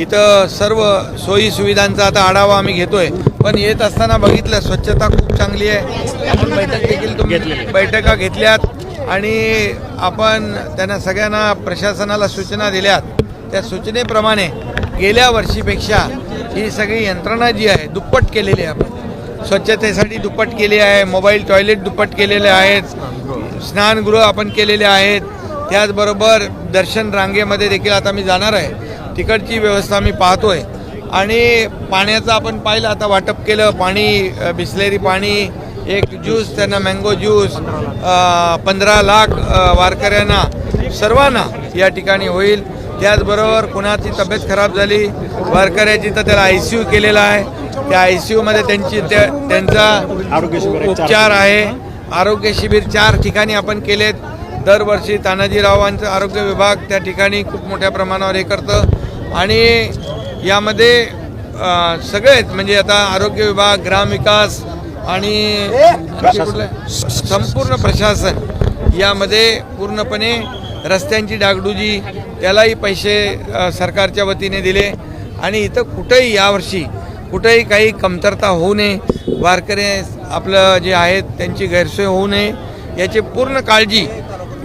इथं सर्व सोयी सुविधांचा आता आढावा आम्ही घेतोय. पण येत असताना बघितलं स्वच्छता खूप चांगली आहे. आपण बैठक देखील बैठका घेतल्यात. आणि आपण त्यांना सगळ्यांना प्रशासनाला सूचना दिल्यात. त्या सूचनेप्रमाणे गेल्या वर्षीपेक्षा ही सगळी यंत्रणा जी आहे दुप्पट केलेली आहे आपण. स्वच्छतेसाठी दुप्पट केली आहे मोबाईल टॉयलेट दुप्पट केलेले आहेत स्नानगृह आपण केलेले आहेत. त्याचबरोबर दर्शन रांगेमध्ये देखील आता मी जाणार आहे. तिकडची व्यवस्था मी पाहतोय. आणि पाण्याचं आपण पाहिलं आता वाटप केलं पाणी बिसलेरी पाणी एक ज्यूस त्यांना मँगो ज्यूस पंधरा लाख वारकऱ्यांना सर्वांना या ठिकाणी होईल. त्याचबरोबर कुणाची तब्येत खराब झाली वारकऱ्याची तर त्याला आय सी यू केलेला आहे. त्या आय सी यूमध्ये त्यांची त्या त्यांचा आरोग्य शिबिर उपचार आहे. आरोग्य शिबिर चार ठिकाणी आपण केलेत. दरवर्षी तानाजीरावांचं आरोग्य विभाग त्या ठिकाणी खूप मोठ्या प्रमाणावर हे करतं. आणि यामध्ये सगळेच म्हणजे आता आरोग्य विभाग ग्रामविकास आणि? संपूर्ण प्रशासन यामध्ये पूर्णपणे रस्त्यांची डागडुजी त्यालाही पैसे सरकारच्या वतीने दिले. आणि इथं कुठंही यावर्षी कुठेही काही कमतरता होऊ नये वारकरी आपलं जे आहेत त्यांची गैरसोय होऊ नये याची पूर्ण काळजी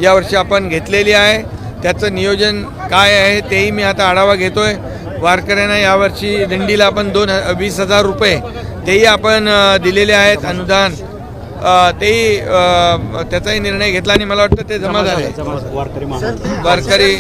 यावर्षी आपण घेतलेली आहे. त्याचं नियोजन काय आहे तेही मी आता आढावा घेतोय. वारकऱ्यांना यावर्षी दिंडीला आपण दोन वीस हजार रुपये तेही आपण दिलेले आहेत अनुदान. तेही त्याचाही निर्णय घेतला आणि मला वाटतं ते जमा झाले. वारकरी